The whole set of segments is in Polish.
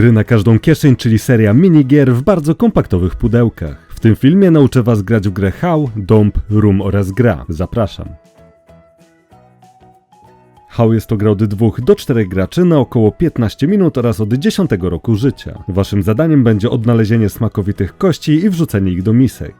Gry na każdą kieszeń, czyli seria minigier w bardzo kompaktowych pudełkach. W tym filmie nauczę Was grać w grę How, Domb, Room oraz Gra. Zapraszam. How jest to gra od 2 do 4 graczy na około 15 minut oraz od 10 roku życia. Waszym zadaniem będzie odnalezienie smakowitych kości i wrzucenie ich do misek.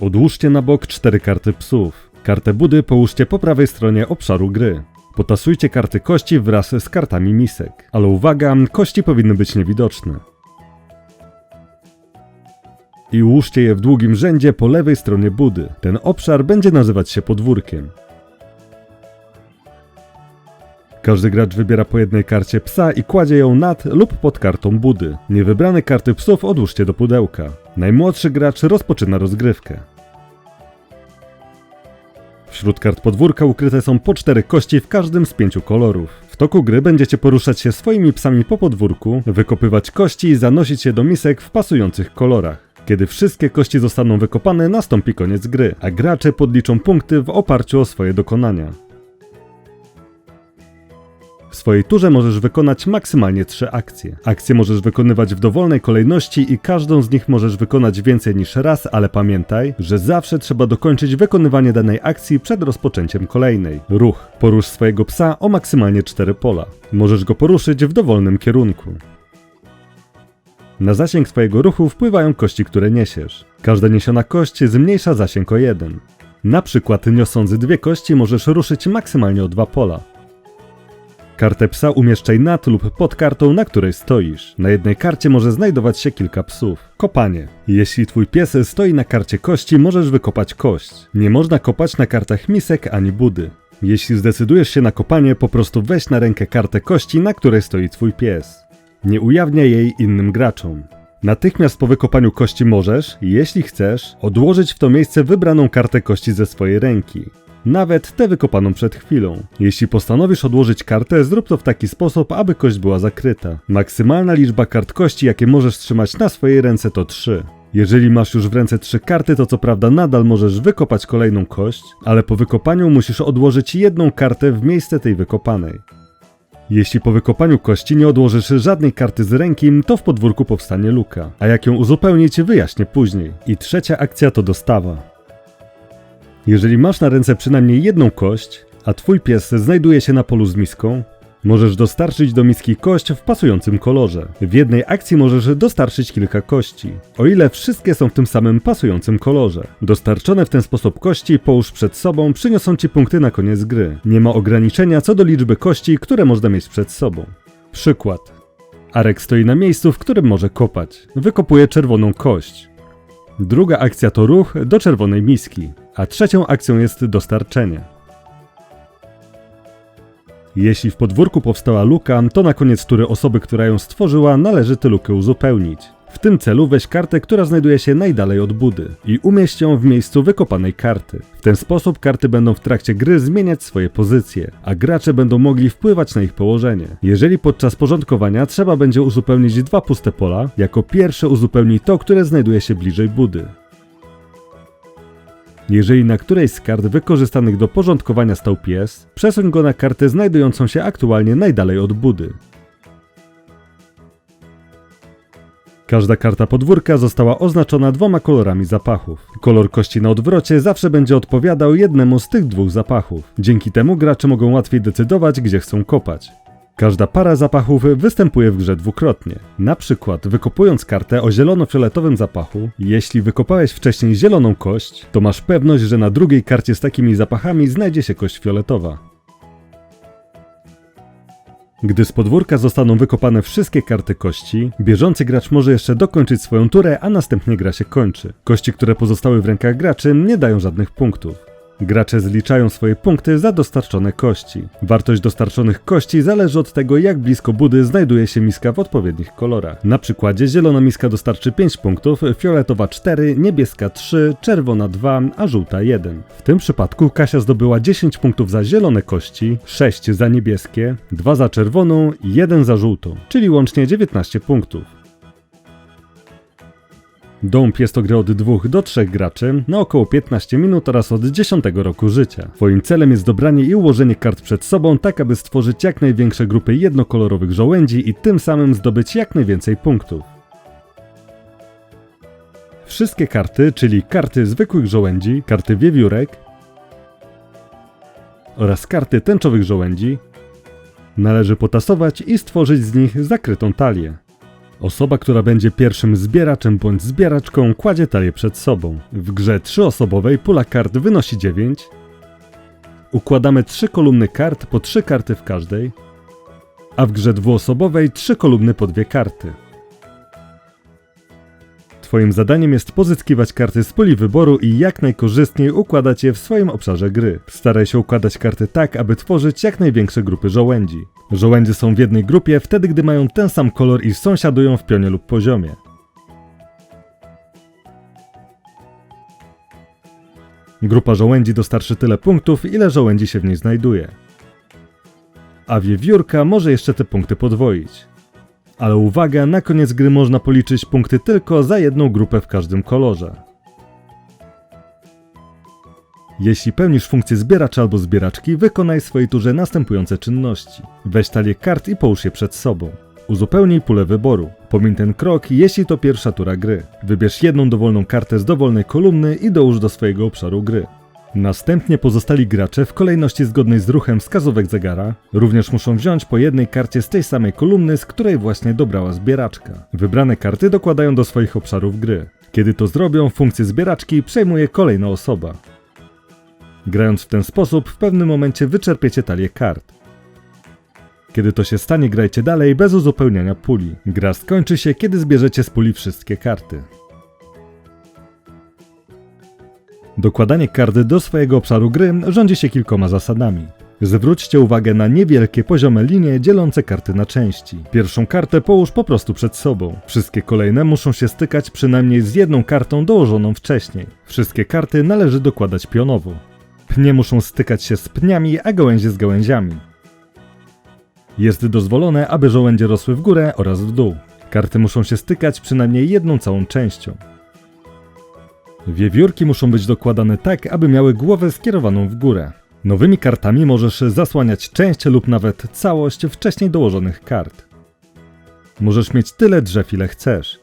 Odłóżcie na bok cztery karty psów. Kartę budy połóżcie po prawej stronie obszaru gry. Potasujcie karty kości wraz z kartami misek. Ale uwaga, kości powinny być niewidoczne. I ułóżcie je w długim rzędzie po lewej stronie budy. Ten obszar będzie nazywać się podwórkiem. Każdy gracz wybiera po jednej karcie psa i kładzie ją nad lub pod kartą budy. Niewybrane karty psów odłóżcie do pudełka. Najmłodszy gracz rozpoczyna rozgrywkę. Wśród kart podwórka ukryte są po cztery kości w każdym z pięciu kolorów. W toku gry będziecie poruszać się swoimi psami po podwórku, wykopywać kości i zanosić je do misek w pasujących kolorach. Kiedy wszystkie kości zostaną wykopane, nastąpi koniec gry, a gracze podliczą punkty w oparciu o swoje dokonania. W swojej turze możesz wykonać maksymalnie trzy akcje. Akcje możesz wykonywać w dowolnej kolejności i każdą z nich możesz wykonać więcej niż raz, ale pamiętaj, że zawsze trzeba dokończyć wykonywanie danej akcji przed rozpoczęciem kolejnej. Ruch. Porusz swojego psa o maksymalnie 4 pola. Możesz go poruszyć w dowolnym kierunku. Na zasięg twojego ruchu wpływają kości, które niesiesz. Każda niesiona kość zmniejsza zasięg o jeden. Na przykład niosąc dwie kości możesz ruszyć maksymalnie o dwa pola. Kartę psa umieszczaj nad lub pod kartą, na której stoisz. Na jednej karcie może znajdować się kilka psów. Kopanie. Jeśli twój pies stoi na karcie kości, możesz wykopać kość. Nie można kopać na kartach misek ani budy. Jeśli zdecydujesz się na kopanie, po prostu weź na rękę kartę kości, na której stoi twój pies. Nie ujawniaj jej innym graczom. Natychmiast po wykopaniu kości możesz, jeśli chcesz, odłożyć w to miejsce wybraną kartę kości ze swojej ręki. Nawet tę wykopaną przed chwilą. Jeśli postanowisz odłożyć kartę, zrób to w taki sposób, aby kość była zakryta. Maksymalna liczba kart kości, jakie możesz trzymać na swojej ręce to 3. Jeżeli masz już w ręce trzy karty, to co prawda nadal możesz wykopać kolejną kość, ale po wykopaniu musisz odłożyć jedną kartę w miejsce tej wykopanej. Jeśli po wykopaniu kości nie odłożysz żadnej karty z ręki, to w podwórku powstanie luka, a jak ją uzupełnić wyjaśnię później. I trzecia akcja to dostawa. Jeżeli masz na ręce przynajmniej jedną kość, a twój pies znajduje się na polu z miską, możesz dostarczyć do miski kość w pasującym kolorze. W jednej akcji możesz dostarczyć kilka kości, o ile wszystkie są w tym samym pasującym kolorze. Dostarczone w ten sposób kości połóż przed sobą, przyniosą ci punkty na koniec gry. Nie ma ograniczenia co do liczby kości, które można mieć przed sobą. Przykład. Arek stoi na miejscu, w którym może kopać. Wykopuje czerwoną kość. Druga akcja to ruch do czerwonej miski, a trzecią akcją jest dostarczenie. Jeśli w podwórku powstała luka, to na koniec tury osoby, która ją stworzyła, należy tę lukę uzupełnić. W tym celu weź kartę, która znajduje się najdalej od budy i umieść ją w miejscu wykopanej karty. W ten sposób karty będą w trakcie gry zmieniać swoje pozycje, a gracze będą mogli wpływać na ich położenie. Jeżeli podczas porządkowania trzeba będzie uzupełnić dwa puste pola, jako pierwsze uzupełnij to, które znajduje się bliżej budy. Jeżeli na którejś z kart wykorzystanych do porządkowania stał pies, przesuń go na kartę znajdującą się aktualnie najdalej od budy. Każda karta podwórka została oznaczona dwoma kolorami zapachów. Kolor kości na odwrocie zawsze będzie odpowiadał jednemu z tych dwóch zapachów. Dzięki temu gracze mogą łatwiej decydować, gdzie chcą kopać. Każda para zapachów występuje w grze dwukrotnie. Na przykład wykopując kartę o zielono-fioletowym zapachu, jeśli wykopałeś wcześniej zieloną kość, to masz pewność, że na drugiej karcie z takimi zapachami znajdzie się kość fioletowa. Gdy z podwórka zostaną wykopane wszystkie karty kości, bieżący gracz może jeszcze dokończyć swoją turę, a następnie gra się kończy. Kości, które pozostały w rękach graczy, nie dają żadnych punktów. Gracze zliczają swoje punkty za dostarczone kości. Wartość dostarczonych kości zależy od tego, jak blisko budy znajduje się miska w odpowiednich kolorach. Na przykładzie zielona miska dostarczy 5 punktów, fioletowa 4, niebieska 3, czerwona 2, a żółta 1. W tym przypadku Kasia zdobyła 10 punktów za zielone kości, 6 za niebieskie, 2 za czerwoną i 1 za żółtą, czyli łącznie 19 punktów. Dąb jest to gra od 2 do 3 graczy na około 15 minut oraz od 10 roku życia. Twoim celem jest dobranie i ułożenie kart przed sobą tak, aby stworzyć jak największe grupy jednokolorowych żołędzi i tym samym zdobyć jak najwięcej punktów. Wszystkie karty, czyli karty zwykłych żołędzi, karty wiewiórek oraz karty tęczowych żołędzi należy potasować i stworzyć z nich zakrytą talię. Osoba, która będzie pierwszym zbieraczem bądź zbieraczką, kładzie talię przed sobą. W grze trzyosobowej pula kart wynosi 9. Układamy trzy kolumny kart po trzy karty w każdej, a w grze dwuosobowej trzy kolumny po dwie karty. Twoim zadaniem jest pozyskiwać karty z puli wyboru i jak najkorzystniej układać je w swoim obszarze gry. Staraj się układać karty tak, aby tworzyć jak największe grupy żołędzi. Żołędzie są w jednej grupie wtedy, gdy mają ten sam kolor i sąsiadują w pionie lub poziomie. Grupa żołędzi dostarczy tyle punktów, ile żołędzi się w niej znajduje. A wiewiórka może jeszcze te punkty podwoić. Ale uwaga, na koniec gry można policzyć punkty tylko za jedną grupę w każdym kolorze. Jeśli pełnisz funkcję zbieracza albo zbieraczki, wykonaj w swojej turze następujące czynności. Weź talię kart i połóż je przed sobą. Uzupełnij pulę wyboru. Pomiń ten krok, jeśli to pierwsza tura gry. Wybierz jedną dowolną kartę z dowolnej kolumny i dołóż do swojego obszaru gry. Następnie pozostali gracze w kolejności zgodnej z ruchem wskazówek zegara również muszą wziąć po jednej karcie z tej samej kolumny, z której właśnie dobrała zbieraczka. Wybrane karty dokładają do swoich obszarów gry. Kiedy to zrobią, funkcję zbieraczki przejmuje kolejna osoba. Grając w ten sposób, w pewnym momencie wyczerpiecie talię kart. Kiedy to się stanie, grajcie dalej bez uzupełniania puli. Gra skończy się, kiedy zbierzecie z puli wszystkie karty. Dokładanie karty do swojego obszaru gry rządzi się kilkoma zasadami. Zwróćcie uwagę na niewielkie poziome linie dzielące karty na części. Pierwszą kartę połóż po prostu przed sobą. Wszystkie kolejne muszą się stykać przynajmniej z jedną kartą dołożoną wcześniej. Wszystkie karty należy dokładać pionowo. Pnie muszą stykać się z pniami, a gałęzie z gałęziami. Jest dozwolone, aby żołędzie rosły w górę oraz w dół. Karty muszą się stykać przynajmniej jedną całą częścią. Wiewiórki muszą być dokładane tak, aby miały głowę skierowaną w górę. Nowymi kartami możesz zasłaniać część lub nawet całość wcześniej dołożonych kart. Możesz mieć tyle drzew, ile chcesz.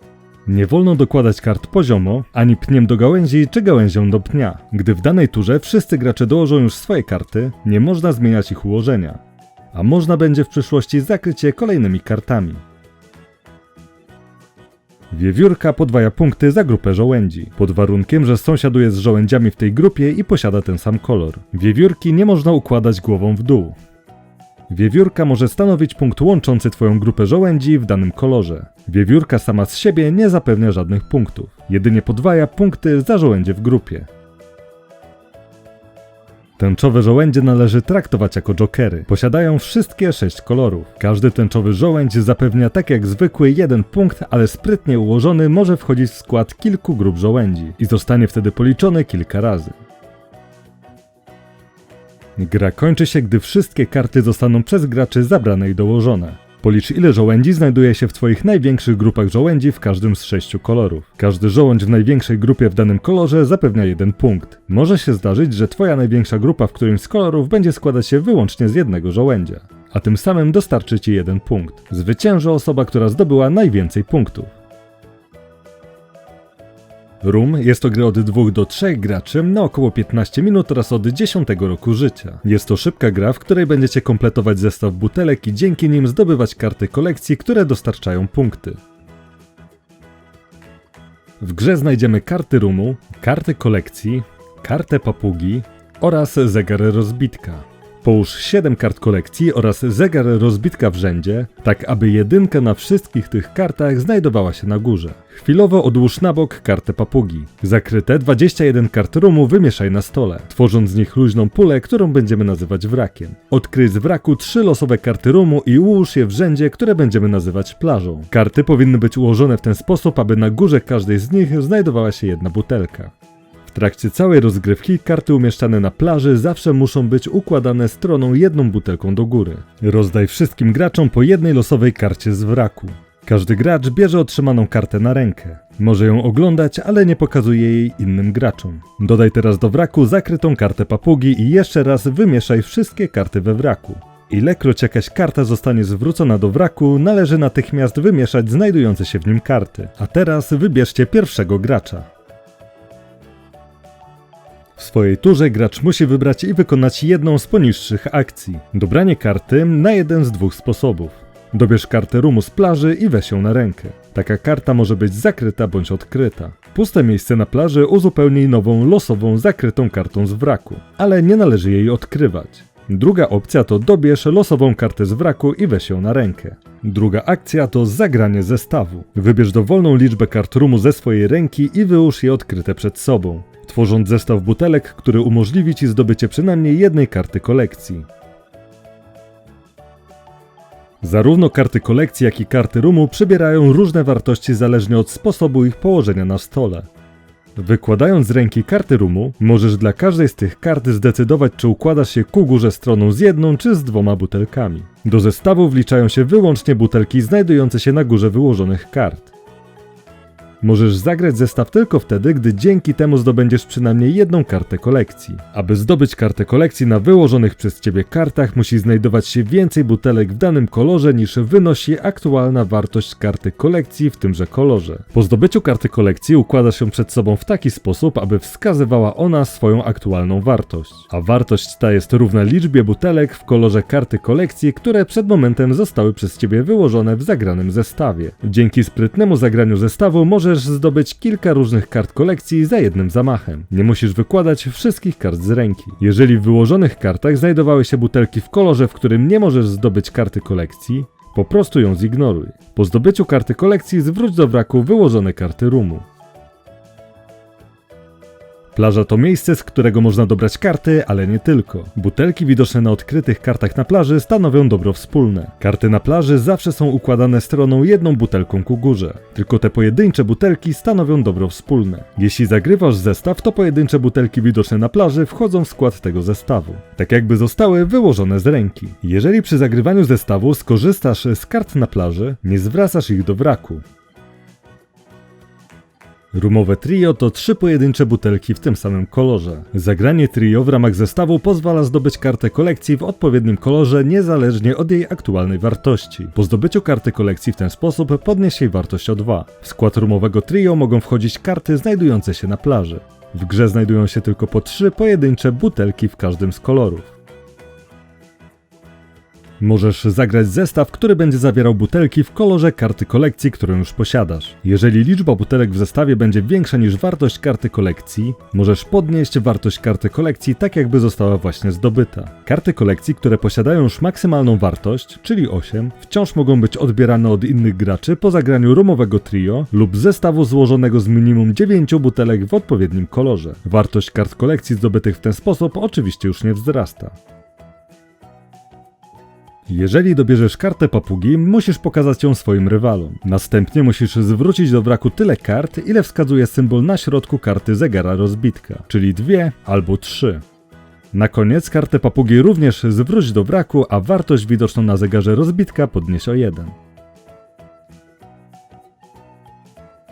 Nie wolno dokładać kart poziomo, ani pniem do gałęzi czy gałęzią do pnia. Gdy w danej turze wszyscy gracze dołożą już swoje karty, nie można zmieniać ich ułożenia. A można będzie w przyszłości zakryć je kolejnymi kartami. Wiewiórka podwaja punkty za grupę żołędzi, pod warunkiem, że sąsiaduje z żołędziami w tej grupie i posiada ten sam kolor. Wiewiórki nie można układać głową w dół. Wiewiórka może stanowić punkt łączący Twoją grupę żołędzi w danym kolorze. Wiewiórka sama z siebie nie zapewnia żadnych punktów, jedynie podwaja punkty za żołędzie w grupie. Tęczowe żołędzie należy traktować jako jokery. Posiadają wszystkie sześć kolorów. Każdy tęczowy żołędź zapewnia tak jak zwykły jeden punkt, ale sprytnie ułożony może wchodzić w skład kilku grup żołędzi i zostanie wtedy policzony kilka razy. Gra kończy się, gdy wszystkie karty zostaną przez graczy zabrane i dołożone. Policz ile żołędzi znajduje się w Twoich największych grupach żołędzi w każdym z sześciu kolorów. Każdy żołądź w największej grupie w danym kolorze zapewnia jeden punkt. Może się zdarzyć, że Twoja największa grupa w którymś z kolorów będzie składać się wyłącznie z jednego żołędzia, a tym samym dostarczy Ci jeden punkt. Zwycięży osoba, która zdobyła najwięcej punktów. Room jest to gra od 2 do 3 graczy na około 15 minut oraz od 10 roku życia. Jest to szybka gra, w której będziecie kompletować zestaw butelek i dzięki nim zdobywać karty kolekcji, które dostarczają punkty. W grze znajdziemy karty rumu, karty kolekcji, kartę papugi oraz zegar rozbitka. Połóż 7 kart kolekcji oraz zegar rozbitka w rzędzie, tak aby jedynka na wszystkich tych kartach znajdowała się na górze. Chwilowo odłóż na bok kartę papugi. Zakryte 21 kart rumu wymieszaj na stole, tworząc z nich luźną pulę, którą będziemy nazywać wrakiem. Odkryj z wraku trzy losowe karty rumu i ułóż je w rzędzie, które będziemy nazywać plażą. Karty powinny być ułożone w ten sposób, aby na górze każdej z nich znajdowała się jedna butelka. W trakcie całej rozgrywki karty umieszczane na plaży zawsze muszą być układane stroną jedną butelką do góry. Rozdaj wszystkim graczom po jednej losowej karcie z wraku. Każdy gracz bierze otrzymaną kartę na rękę. Może ją oglądać, ale nie pokazuje jej innym graczom. Dodaj teraz do wraku zakrytą kartę papugi i jeszcze raz wymieszaj wszystkie karty we wraku. Ilekroć jakaś karta zostanie zwrócona do wraku, należy natychmiast wymieszać znajdujące się w nim karty. A teraz wybierzcie pierwszego gracza. W swojej turze gracz musi wybrać i wykonać jedną z poniższych akcji. Dobranie karty na jeden z dwóch sposobów. Dobierz kartę rumu z plaży i weź ją na rękę. Taka karta może być zakryta bądź odkryta. Puste miejsce na plaży uzupełnij nową losową zakrytą kartą z wraku, ale nie należy jej odkrywać. Druga opcja to dobierz losową kartę z wraku i weź ją na rękę. Druga akcja to zagranie zestawu. Wybierz dowolną liczbę kart rumu ze swojej ręki i wyłóż je odkryte przed sobą, tworząc zestaw butelek, który umożliwi Ci zdobycie przynajmniej jednej karty kolekcji. Zarówno karty kolekcji, jak i karty rumu przybierają różne wartości zależnie od sposobu ich położenia na stole. Wykładając z ręki karty rumu, możesz dla każdej z tych kart zdecydować, czy układasz się ku górze stroną z jedną czy z dwoma butelkami. Do zestawu wliczają się wyłącznie butelki znajdujące się na górze wyłożonych kart. Możesz zagrać zestaw tylko wtedy, gdy dzięki temu zdobędziesz przynajmniej jedną kartę kolekcji. Aby zdobyć kartę kolekcji na wyłożonych przez ciebie kartach, musi znajdować się więcej butelek w danym kolorze niż wynosi aktualna wartość karty kolekcji w tymże kolorze. Po zdobyciu karty kolekcji układasz ją przed sobą w taki sposób, aby wskazywała ona swoją aktualną wartość. A wartość ta jest równa liczbie butelek w kolorze karty kolekcji, które przed momentem zostały przez ciebie wyłożone w zagranym zestawie. Dzięki sprytnemu zagraniu zestawu możesz zdobyć kilka różnych kart kolekcji za jednym zamachem. Nie musisz wykładać wszystkich kart z ręki. Jeżeli w wyłożonych kartach znajdowały się butelki w kolorze, w którym nie możesz zdobyć karty kolekcji, po prostu ją zignoruj. Po zdobyciu karty kolekcji zwróć do wraku wyłożone karty rumu. Plaża to miejsce, z którego można dobrać karty, ale nie tylko. Butelki widoczne na odkrytych kartach na plaży stanowią dobro wspólne. Karty na plaży zawsze są układane stroną jedną butelką ku górze. Tylko te pojedyncze butelki stanowią dobro wspólne. Jeśli zagrywasz zestaw, to pojedyncze butelki widoczne na plaży wchodzą w skład tego zestawu. Tak jakby zostały wyłożone z ręki. Jeżeli przy zagrywaniu zestawu skorzystasz z kart na plaży, nie zwracasz ich do wraku. Rumowe trio to trzy pojedyncze butelki w tym samym kolorze. Zagranie trio w ramach zestawu pozwala zdobyć kartę kolekcji w odpowiednim kolorze niezależnie od jej aktualnej wartości. Po zdobyciu karty kolekcji w ten sposób podniesie jej wartość o 2. W skład rumowego trio mogą wchodzić karty znajdujące się na plaży. W grze znajdują się tylko po trzy pojedyncze butelki w każdym z kolorów. Możesz zagrać zestaw, który będzie zawierał butelki w kolorze karty kolekcji, którą już posiadasz. Jeżeli liczba butelek w zestawie będzie większa niż wartość karty kolekcji, możesz podnieść wartość karty kolekcji tak jakby została właśnie zdobyta. Karty kolekcji, które posiadają już maksymalną wartość, czyli 8, wciąż mogą być odbierane od innych graczy po zagraniu rumowego trio lub zestawu złożonego z minimum 9 butelek w odpowiednim kolorze. Wartość kart kolekcji zdobytych w ten sposób oczywiście już nie wzrasta. Jeżeli dobierzesz kartę papugi, musisz pokazać ją swoim rywalom. Następnie musisz zwrócić do wraku tyle kart, ile wskazuje symbol na środku karty zegara rozbitka, czyli dwie albo trzy. Na koniec kartę papugi również zwróć do wraku, a wartość widoczną na zegarze rozbitka podnieś o jeden.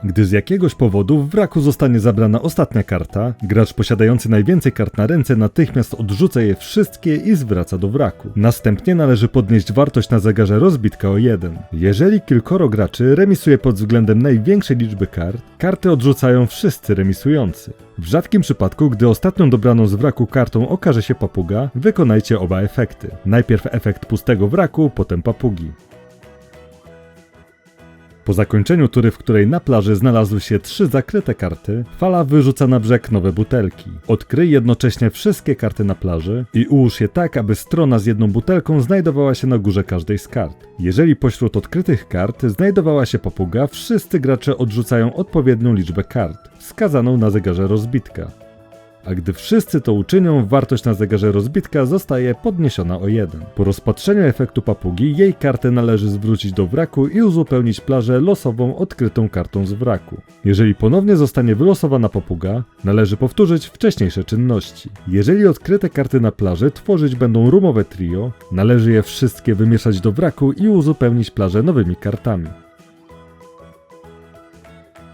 Gdy z jakiegoś powodu w wraku zostanie zabrana ostatnia karta, gracz posiadający najwięcej kart na ręce natychmiast odrzuca je wszystkie i zwraca do wraku. Następnie należy podnieść wartość na zegarze rozbitka o 1. Jeżeli kilkoro graczy remisuje pod względem największej liczby kart, karty odrzucają wszyscy remisujący. W rzadkim przypadku, gdy ostatnią dobraną z wraku kartą okaże się papuga, wykonajcie oba efekty. Najpierw efekt pustego wraku, potem papugi. Po zakończeniu tury, w której na plaży znalazły się trzy zakryte karty, fala wyrzuca na brzeg nowe butelki. Odkryj jednocześnie wszystkie karty na plaży i ułóż je tak, aby strona z jedną butelką znajdowała się na górze każdej z kart. Jeżeli pośród odkrytych kart znajdowała się papuga, wszyscy gracze odrzucają odpowiednią liczbę kart, wskazaną na zegarze rozbitka a gdy wszyscy to uczynią, wartość na zegarze rozbitka zostaje podniesiona o 1. Po rozpatrzeniu efektu papugi, jej kartę należy zwrócić do wraku i uzupełnić plażę losową odkrytą kartą z wraku. Jeżeli ponownie zostanie wylosowana papuga, należy powtórzyć wcześniejsze czynności. Jeżeli odkryte karty na plaży tworzyć będą rumowe trio, należy je wszystkie wymieszać do wraku i uzupełnić plażę nowymi kartami.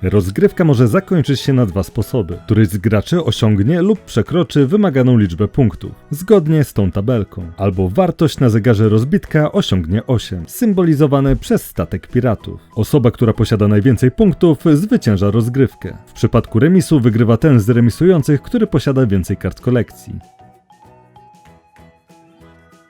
Rozgrywka może zakończyć się na dwa sposoby. Któryś z graczy osiągnie lub przekroczy wymaganą liczbę punktów, zgodnie z tą tabelką. Albo wartość na zegarze rozbitka osiągnie 8, symbolizowane przez statek piratów. Osoba, która posiada najwięcej punktów, zwycięża rozgrywkę. W przypadku remisu wygrywa ten z remisujących, który posiada więcej kart kolekcji.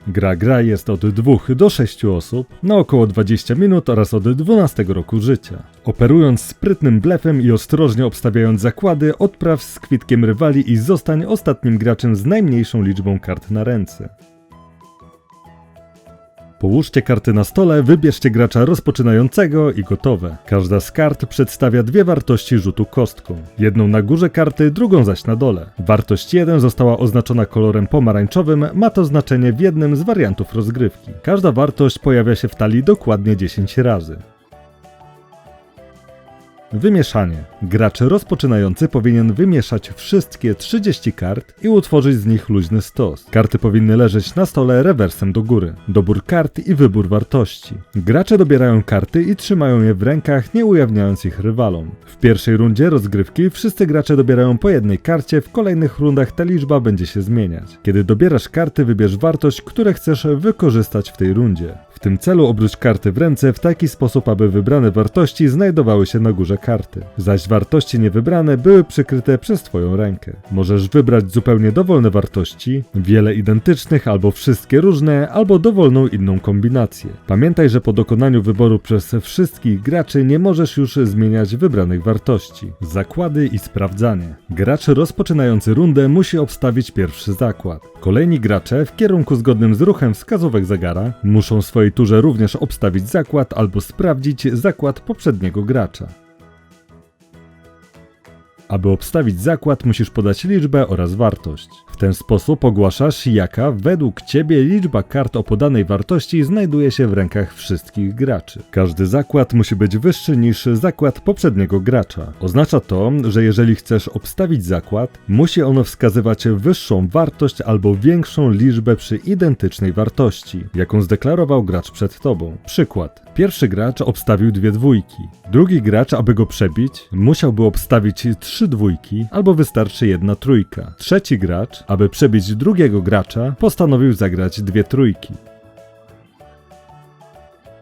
Gra gra jest od 2 do 6 osób na około 20 minut oraz od 12 roku życia. Operując sprytnym blefem i ostrożnie obstawiając zakłady, odpraw z kwitkiem rywali i zostań ostatnim graczem z najmniejszą liczbą kart na ręce. Połóżcie karty na stole, wybierzcie gracza rozpoczynającego i gotowe. Każda z kart przedstawia dwie wartości rzutu kostką. Jedną na górze karty, drugą zaś na dole. Wartość 1 została oznaczona kolorem pomarańczowym, ma to znaczenie w jednym z wariantów rozgrywki. Każda wartość pojawia się w talii dokładnie 10 razy. Wymieszanie. Gracz rozpoczynający powinien wymieszać wszystkie 30 kart i utworzyć z nich luźny stos. Karty powinny leżeć na stole rewersem do góry. Dobór kart i wybór wartości. Gracze dobierają karty i trzymają je w rękach, nie ujawniając ich rywalom. W pierwszej rundzie rozgrywki wszyscy gracze dobierają po jednej karcie, w kolejnych rundach ta liczba będzie się zmieniać. Kiedy dobierasz karty, wybierz wartość, które chcesz wykorzystać w tej rundzie. W tym celu obróć karty w ręce w taki sposób, aby wybrane wartości znajdowały się na górze karty, zaś wartości niewybrane były przykryte przez Twoją rękę. Możesz wybrać zupełnie dowolne wartości, wiele identycznych albo wszystkie różne, albo dowolną inną kombinację. Pamiętaj, że po dokonaniu wyboru przez wszystkich graczy nie możesz już zmieniać wybranych wartości. Zakłady i sprawdzanie. Gracz rozpoczynający rundę musi obstawić pierwszy zakład. Kolejni gracze w kierunku zgodnym z ruchem wskazówek zegara muszą w swojej turze również obstawić zakład albo sprawdzić zakład poprzedniego gracza. Aby obstawić zakład, musisz podać liczbę oraz wartość. W ten sposób ogłaszasz, jaka według ciebie liczba kart o podanej wartości znajduje się w rękach wszystkich graczy. Każdy zakład musi być wyższy niż zakład poprzedniego gracza. Oznacza to, że jeżeli chcesz obstawić zakład, musi ono wskazywać wyższą wartość albo większą liczbę przy identycznej wartości, jaką zdeklarował gracz przed tobą. Przykład. Pierwszy gracz obstawił dwie dwójki. Drugi gracz, aby go przebić, musiałby obstawić trzy dwójki, albo wystarczy jedna trójka. Trzeci gracz, aby przebić drugiego gracza, postanowił zagrać dwie trójki.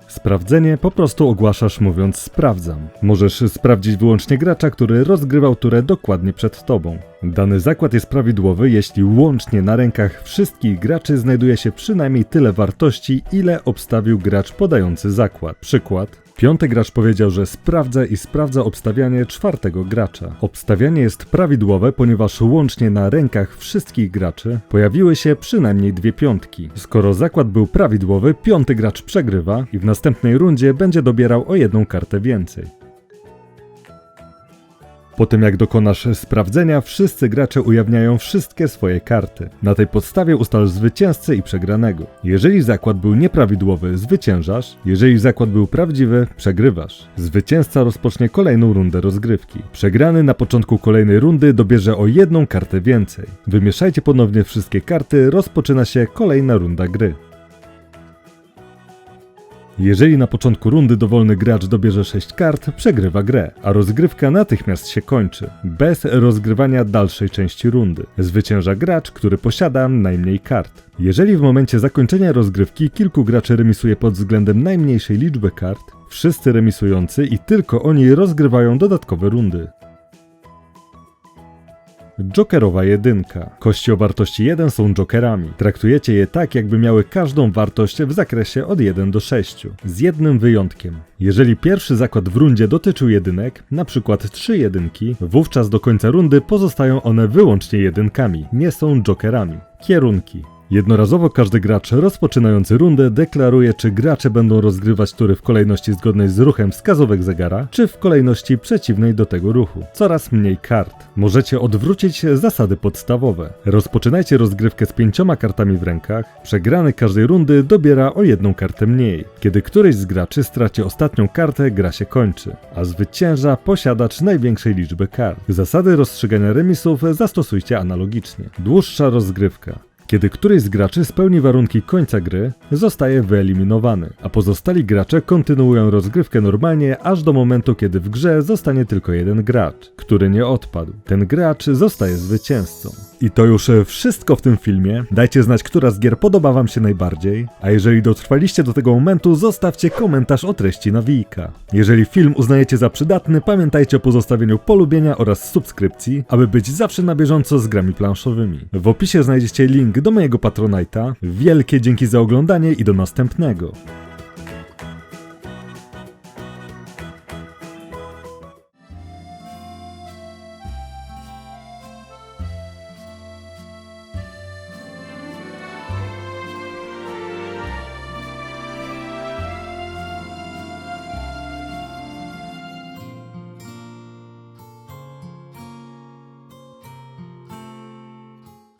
Sprawdzenie po prostu ogłaszasz mówiąc sprawdzam. Możesz sprawdzić wyłącznie gracza, który rozgrywał turę dokładnie przed tobą. Dany zakład jest prawidłowy, jeśli łącznie na rękach wszystkich graczy znajduje się przynajmniej tyle wartości, ile obstawił gracz podający zakład. Przykład. Piąty gracz powiedział, że sprawdza i sprawdza obstawianie czwartego gracza. Obstawianie jest prawidłowe, ponieważ łącznie na rękach wszystkich graczy pojawiły się przynajmniej dwie piątki. Skoro zakład był prawidłowy, piąty gracz przegrywa i w następnej rundzie będzie dobierał o jedną kartę więcej. Po tym jak dokonasz sprawdzenia, wszyscy gracze ujawniają wszystkie swoje karty. Na tej podstawie ustal zwycięzcę i przegranego. Jeżeli zakład był nieprawidłowy, zwyciężasz. Jeżeli zakład był prawdziwy, przegrywasz. Zwycięzca rozpocznie kolejną rundę rozgrywki. Przegrany na początku kolejnej rundy dobierze o jedną kartę więcej. Wymieszajcie ponownie wszystkie karty, rozpoczyna się kolejna runda gry. Jeżeli na początku rundy dowolny gracz dobierze 6 kart, przegrywa grę, a rozgrywka natychmiast się kończy, bez rozgrywania dalszej części rundy. Zwycięża gracz, który posiada najmniej kart. Jeżeli w momencie zakończenia rozgrywki kilku graczy remisuje pod względem najmniejszej liczby kart, wszyscy remisujący i tylko oni rozgrywają dodatkowe rundy. Jokerowa jedynka. Kości o wartości 1 są jokerami. Traktujecie je tak, jakby miały każdą wartość w zakresie od 1 do 6. Z jednym wyjątkiem. Jeżeli pierwszy zakład w rundzie dotyczył jedynek, na przykład 3 jedynki, wówczas do końca rundy pozostają one wyłącznie jedynkami, nie są jokerami. Kierunki. Jednorazowo każdy gracz rozpoczynający rundę deklaruje, czy gracze będą rozgrywać tury w kolejności zgodnej z ruchem wskazówek zegara, czy w kolejności przeciwnej do tego ruchu. Coraz mniej kart. Możecie odwrócić zasady podstawowe. Rozpoczynajcie rozgrywkę z pięcioma kartami w rękach. Przegrany każdej rundy dobiera o jedną kartę mniej. Kiedy któryś z graczy straci ostatnią kartę, gra się kończy, a zwycięża posiadacz największej liczby kart. Zasady rozstrzygania remisów zastosujcie analogicznie. Dłuższa rozgrywka. Kiedy któryś z graczy spełni warunki końca gry, zostaje wyeliminowany, a pozostali gracze kontynuują rozgrywkę normalnie aż do momentu, kiedy w grze zostanie tylko jeden gracz, który nie odpadł. Ten gracz zostaje zwycięzcą. I to już e, wszystko w tym filmie. Dajcie znać, która z gier podoba Wam się najbardziej. A jeżeli dotrwaliście do tego momentu, zostawcie komentarz o treści nawijka. Jeżeli film uznajecie za przydatny, pamiętajcie o pozostawieniu polubienia oraz subskrypcji, aby być zawsze na bieżąco z grami planszowymi. W opisie znajdziecie link do mojego Patronite'a. Wielkie dzięki za oglądanie i do następnego.